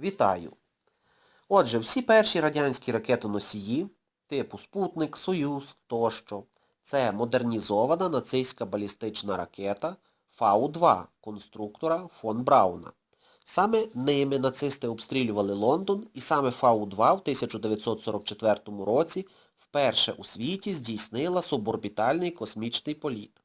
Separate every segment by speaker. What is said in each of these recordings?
Speaker 1: Вітаю! Отже, всі перші радянські ракетоносії типу Спутник, Союз тощо це модернізована нацистська балістична ракета Фау-2 конструктора фон Брауна. Саме ними нацисти обстрілювали Лондон і саме Фау-2 в 1944 році вперше у світі здійснила суборбітальний космічний політ.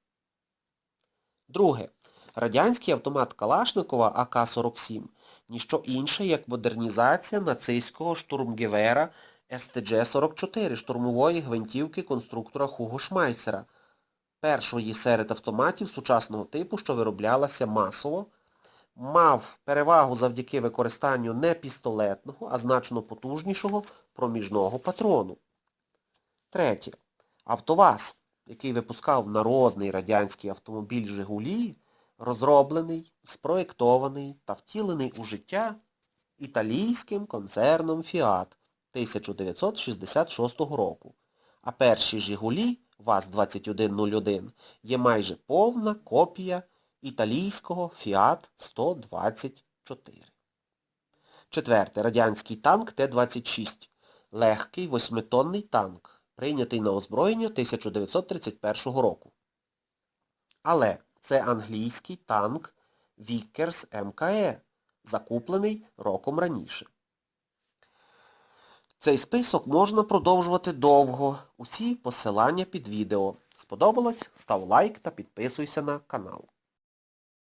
Speaker 1: Друге. Радянський автомат Калашникова АК-47 – ніщо інше, як модернізація нацистського штурмгевера СТДЖ-44 штурмової гвинтівки конструктора Хуго Шмайсера, першої серед автоматів сучасного типу, що вироблялася масово, мав перевагу завдяки використанню не пістолетного, а значно потужнішого проміжного патрону. Третє. АвтоВАЗ, який випускав народний радянський автомобіль «Жигулі», розроблений, спроєктований та втілений у життя італійським концерном Fiat 1966 року. А перші «Жигулі» ВАЗ-2101 є майже повна копія італійського Fiat 124. Четверте. Радянський танк Т-26. Легкий восьмитонний танк, прийнятий на озброєння 1931 року. Але це англійський танк Вікерс МКЕ, закуплений роком раніше. Цей список можна продовжувати довго. Усі посилання під відео. Сподобалось? Став лайк та підписуйся на канал.